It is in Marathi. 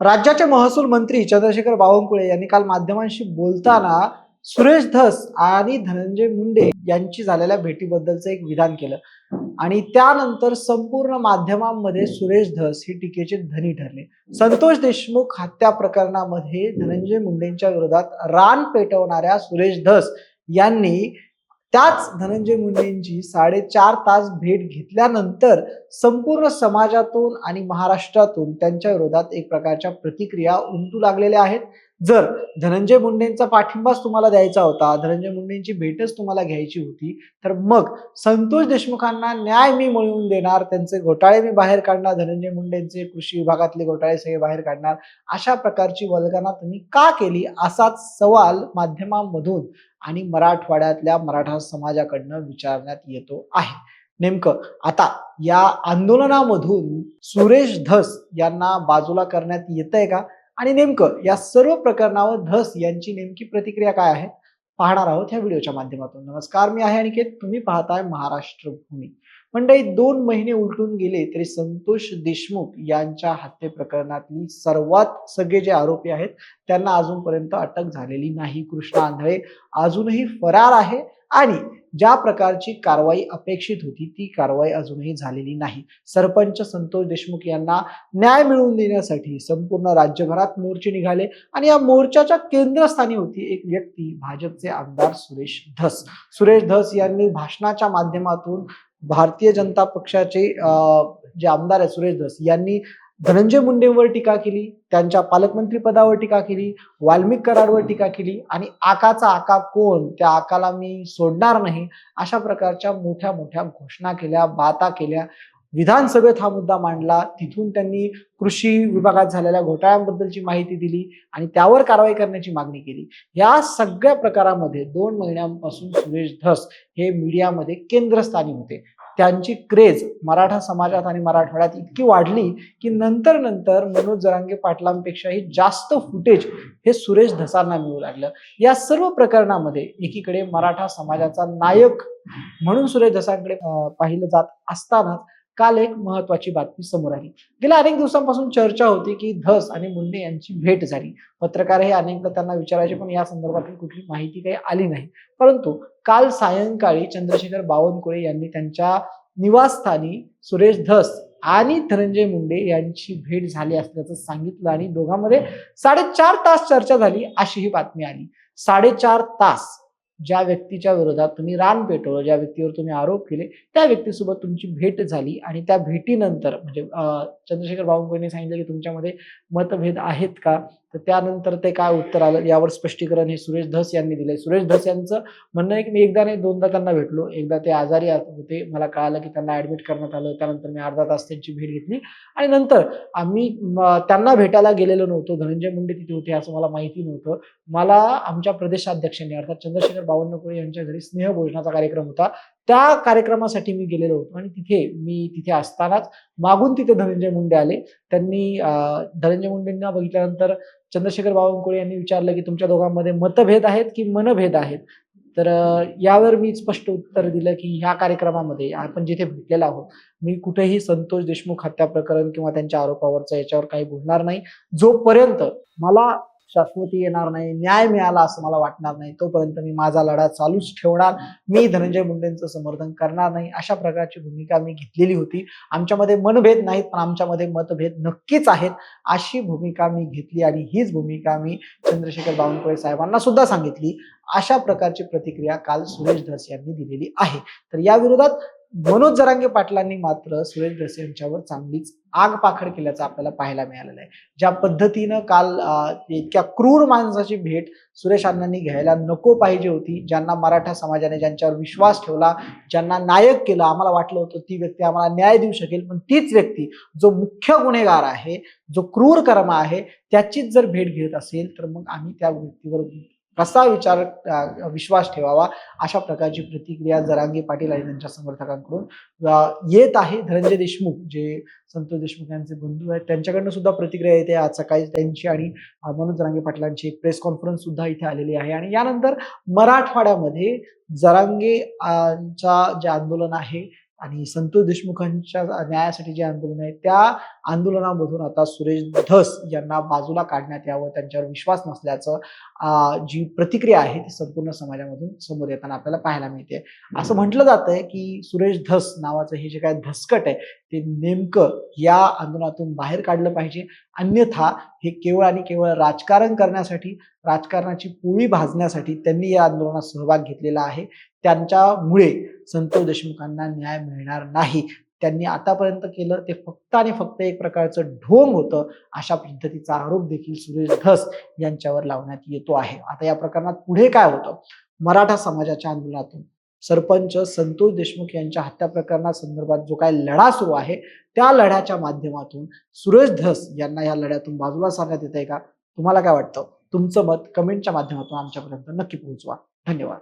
राज्याचे महसूल मंत्री चंद्रशेखर बावनकुळे यांनी काल माध्यमांशी बोलताना सुरेश धस आणि धनंजय मुंडे यांची झालेल्या भेटीबद्दलचं एक विधान केलं. आणि त्यानंतर संपूर्ण माध्यमांमध्ये सुरेश धस ही टीकेचे धनी ठरले. संतोष देशमुख हत्या प्रकरणामध्ये धनंजय मुंडेंच्या विरोधात रान पेटवणाऱ्या सुरेश धस यांनी त्याच धनंजय मुंडेंची साडेचार तास भेट घेतल्यानंतर संपूर्ण समाजातून आणि महाराष्ट्रातून त्यांच्या विरोधात एक प्रकारच्या प्रतिक्रिया उमटू लागलेल्या आहेत. जर धनंजय मुंडेंचा पाठिंबाच तुम्हाला द्यायचा होता धनंजय मुंडेंची भेटच तुम्हाला घ्यायची होती तर मग संतोष देशमुखांना न्याय मी मिळवून देणार त्यांचे घोटाळे मी बाहेर काढणार धनंजय मुंडेंचे कृषी विभागातले घोटाळे सगळे बाहेर काढणार अशा प्रकारची वल्गना तुम्ही का केली? असाच सवाल माध्यमांमधून आणि मराठवाड्यातल्या मराठा समाजाकडनं विचारण्यात येतो आहे. नेमकं आता या आंदोलनामधून सुरेश धस यांना बाजूला करण्यात येत आहे का? आणि नेमकं या सर्व प्रकरणावर धस यांची नेमकी प्रतिक्रिया काय आहे पाहणार आहोत ह्या व्हिडिओच्या माध्यमातून. नमस्कार मी आहे अनिकेत. तुम्ही पाहताय महाराष्ट्र भूमी. मंडळी दोन महिने उलटून गेले तरी संतोष देशमुख यांच्या हत्ये प्रकरणातली सर्वात सगळे जे आरोपी आहेत त्यांना अजूनपर्यंत अटक झालेली नाही. कृष्णा आंधळे अजूनही फरार आहे आणि ज्या प्रकारची कारवाई अपेक्षित होती ती कारवाई अजूनही झालेली नाही. सरपंच संतोष देशमुख यांना न्याय मिळवून देण्यासाठी संपूर्ण राज्यभरात मोर्चे निघाले आणि या मोर्चाच्या केंद्रस्थानी होती एक व्यक्ती भाजपचे आमदार सुरेश धस. सुरेश धस यांनी भाषणाच्या माध्यमातून भारतीय जनता पक्षाचे अं, जे आमदार आहे सुरेश धस यांनी धनंजय मुंडेंवर टीका केली त्यांच्या पालकमंत्री पदावर टीका केली वाल्मिक कराडवर टीका केली आणि आकाचा आका कोण त्या आकाला मी सोडणार नाही अशा प्रकारच्या मोठ्या मोठ्या घोषणा केल्या बाता केल्या. विधानसभेत हा मुद्दा मांडला तिथून त्यांनी कृषी विभागात झालेल्या घोटाळ्यांबद्दलची माहिती दिली आणि त्यावर कारवाई करण्याची मागणी केली. या सगळ्या प्रकारामध्ये दोन महिन्यांपासून सुरेश धस हे मीडियामध्ये केंद्रस्थानी होते. त्यांची क्रेज मराठा समाजात आणि मराठवाड्यात इतकी वाढली की नंतर नंतर मनोज जरांगे पाटलांपेक्षाही जास्त फुटेज हे सुरेश धसांना मिळू लागलं. या सर्व प्रकरणामध्ये एकीकडे मराठा समाजाचा नायक म्हणून सुरेश धसांकडे पाहिलं जात असतानाच काल एक महत्वाची बातमी समोर आली. गेल्या अनेक दिवसांपासून चर्चा होती की धस आणि मुंडे यांची भेट झाली. पत्रकार हे अनेकदा त्यांना विचारायचे पण या संदर्भातील कुठली माहिती काही आली नाही. परंतु काल सायंकाळी चंद्रशेखर बावनकुळे यांनी त्यांच्या निवासस्थानी सुरेश धस आणि धनंजय मुंडे यांची भेट झाली असल्याचं सांगितलं आणि दोघांमध्ये साडेचार तास चर्चा झाली अशी ही बातमी आली. साडेचार तास ज्या व्यक्तीच्या विरोधात तुम्ही रान पेटवलं ज्या व्यक्तीवर तुम्ही आरोप केले त्या व्यक्तीसोबत तुमची भेट झाली आणि त्या भेटीनंतर म्हणजे चंद्रशेखर बावनकुळेंनी सांगितलं की तुमच्यामध्ये मतभेद आहेत का? तर त्यानंतर ते काय उत्तर आलं? यावर स्पष्टीकरण हे सुरेश धस यांनी दिलंय. सुरेश धस यांचं म्हणणं आहे की मी एकदा नाही दोनदा त्यांना भेटलो. एकदा ते आजारी होते. मला कळालं की त्यांना ऍडमिट करण्यात आलं. त्यानंतर मी अर्धा तास त्यांची भेट घेतली. आणि नंतर आम्ही त्यांना भेटायला गेलेलो नव्हतो. धनंजय मुंडे तिथे होते असं मला माहिती नव्हतं. मला आमच्या प्रदेशाध्यक्षांनी अर्थात चंद्रशेखर बावनकुळे यांच्या घरी स्नेहभोजनाचा कार्यक्रम होता. त्या कार्यक्रमासाठी मी गेलेलो होतो आणि तिथे मी तिथे असतानाच मागून तिथे धनंजय मुंडे आले. त्यांनी धनंजय मुंडेंना बघितल्यानंतर चंद्रशेखर बावनकुळे यांनी विचारलं की तुमच्या दोघांमध्ये मतभेद आहेत की मनभेद आहेत? तर यावर मी स्पष्ट उत्तर दिलं की ह्या कार्यक्रमामध्ये आपण जिथे भेटलेलो आहोत मी कुठेही संतोष देशमुख हत्या प्रकरण किंवा त्यांच्या आरोपावरचं याच्यावर काही बोलणार नाही. जोपर्यंत मला शाश्वती येणार नाही न्याय मिळाला असं मला वाटणार नाही. तोपर्यंत मी माझा लढा चालूच ठेवणार. मी धनंजय मुंडेंचं समर्थन करणार नाही. अशा प्रकारची भूमिका मी घेतलेली होती. आमच्यामध्ये मनभेद नाहीत पण आमच्यामध्ये मतभेद नक्कीच आहेत अशी भूमिका मी घेतली आणि हीच भूमिका मी चंद्रशेखर बावनकुळे साहेबांना सुद्धा सांगितली. अशा प्रकारची प्रतिक्रिया काल सुरेश धस यांनी दिलेली आहे. तर या विरोधात मनोज जरांगे पाटलांनी मात्र सुरेश धस यांच्यावर चांगलीच आग पाखड केल्याचं आपल्याला पाहायला मिळालेलं आहे. ज्या पद्धतीनं काल इतक्या क्रूर माणसाची भेट सुरेश अण्णांनी घ्यायला नको पाहिजे होती ज्यांना मराठा समाजाने ज्यांच्यावर विश्वास ठेवला ज्यांना नायक केलं आम्हाला वाटलं होतं ती व्यक्ती आम्हाला न्याय देऊ शकेल पण तीच व्यक्ती जो मुख्य गुन्हेगार आहे जो क्रूर कर्म आहे त्याचीच जर भेट घेत असेल तर मग आम्ही त्या व्यक्तीवर कसा विचार विश्वास ठेवावा अशा प्रकारची प्रतिक्रिया जरांगे पाटील आणि त्यांच्या समर्थकांकडून येत आहे. धनंजय देशमुख जे संतोष देशमुख यांचे बंधू आहेत त्यांच्याकडनं सुद्धा प्रतिक्रिया येते. आज सकाळी त्यांची आणि मनोज जरांगे पाटलांची एक प्रेस कॉन्फरन्स सुद्धा इथे आलेली आहे. आणि यानंतर मराठवाड्यामध्ये जरांगे जे आंदोलन आहे आणि संतोष देशमुखांच्या न्यायासाठी जे आंदोलन आहे त्या आंदोलनामधून आता सुरेश धस यांना बाजूला काढण्यात यावं त्यांच्यावर विश्वास नसल्याचं जी प्रतिक्रिया आहे ती संपूर्ण समाजामधून समोर येताना आपल्याला पाहायला मिळते. असं म्हटलं जातंय की सुरेश धस नावाचं हे जे काय धसकट आहे ते नेमकं या आंदोलनातून बाहेर काढलं पाहिजे. अन्यथा हे केवळ आणि केवळ राजकारण करण्यासाठी राजकारणाची पोळी भाजण्यासाठी त्यांनी या आंदोलनात सहभाग घेतलेला आहे. त्यांच्यामुळे संतोष देशमुखांना न्याय मिळणार नाही. त्यांनी आतापर्यंत केलं ते फक्त आणि फक्त एक प्रकारचं ढोंग होतं अशा पद्धतीचा आरोप देखील सुरेश धस यांच्यावर लावण्यात येतो आहे. आता या प्रकरणात पुढे काय होतं? मराठा समाजाच्या आंदोलनातून सरपंच संतोष देशमुख यांच्या हत्या प्रकरणासंदर्भात जो काय लढा सुरू आहे त्या लढ्याच्या माध्यमातून सुरेश धस यांना या लढ्यातून बाजूला सांगण्यात येत आहे का? तुम्हाला काय वाटतं? तुमचं मत कमेंटच्या माध्यमातून आमच्यापर्यंत नक्की पोहोचवा. धन्यवाद.